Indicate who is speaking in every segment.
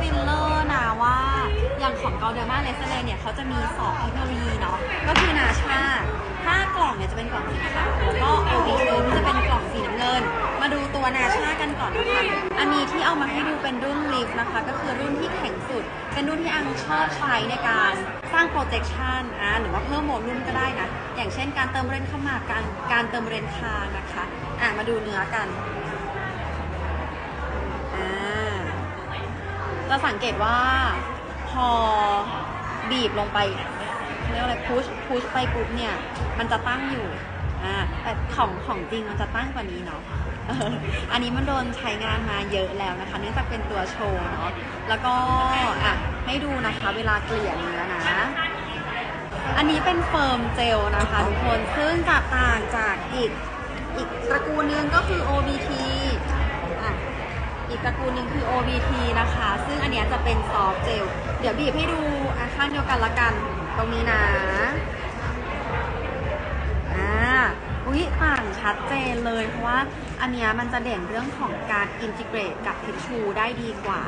Speaker 1: ฟิลเลอร์นะว่า อย่างของเกาเดอร์มาเลสเลเนี่ยเขาจะมีสองเทคโนโลยีเนาะก็คือนาชาถ้ากล่องเนี่ยจะเป็นกล่องสีขาวแล้วก็ OBC ที่จะเป็นกล่องสีน้ำเงิน มาดูตัวนาชากันก่อนนะคะ อันนี้ที่เอามาให้ดูเป็นรุ่นลิฟนะคะ ก็คือรุ่นที่แข็งสุด เป็นรุ่นที่อังชอบใช้ในการสร้าง projection อะหรือว่าเพิ่มโวลุ่มก็ได้นะ อย่างเช่นการเติมเรนขมับการการเติมเรนคางนะคะ อะมาดูเนื้อกัน จะสังเกตว่าพอบีบลงไปเรียกอะไรพุชพุชไปปุ๊บเนี่ย มันจะตั้งอยู่อ่าแต่ของของจริงมันจะตั้งกว่านี้เนาะอันนี้มันโดนใช้งานมาเยอะแล้วนะคะ เนื่องจากเป็นตัวโชว์เนาะแล้วก็อะให้ดูนะคะเวลาเกลี่ยเนื้อนะ อันนี้เป็นเฟิร์มเจลนะคะทุกคนซึ่งจะต่างจากอีกอีกตระกูลนึงก็คือ OBT อะอี กูลหนึ่งคือ OBT นะคะ ซึ่งอันเนี้ยจะเป็นซอฟต์เจล เดี๋ยวบีบให้ดูอะข้างเดียวกันละกันตรงนี้นะ อ่า อุ้ยต่างชัดเจนเลยเพราะว่าอันเนี้ยมันจะเด่นเรื่องของการอินทิเกรตกับทิชชูได้ดีกว่า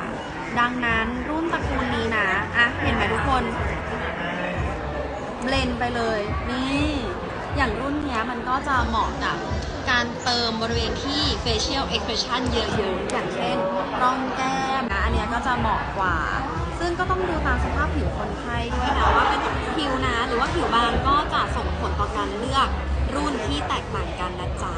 Speaker 1: ดังนั้นรุ่นตระกูลนี้นะ อะ เห็นไหมทุกคน เบลนไปเลย นี่ อย่างรุ่นเนี้ยมันก็จะเหมาะกับ การเติมบริเวณที่ facial expression เยอะๆอย่างเช่นร่องแก้มนะอันเนี้ยก็จะเหมาะกว่า ซึ่งก็ต้องดูตามสภาพผิวคนไข้ด้วยนะว่าเป็นผิวหนาหรือว่าผิวบางก็จะส่งผลต่อการเลือกรุ่นที่แตกต่างกันนะจ๊ะ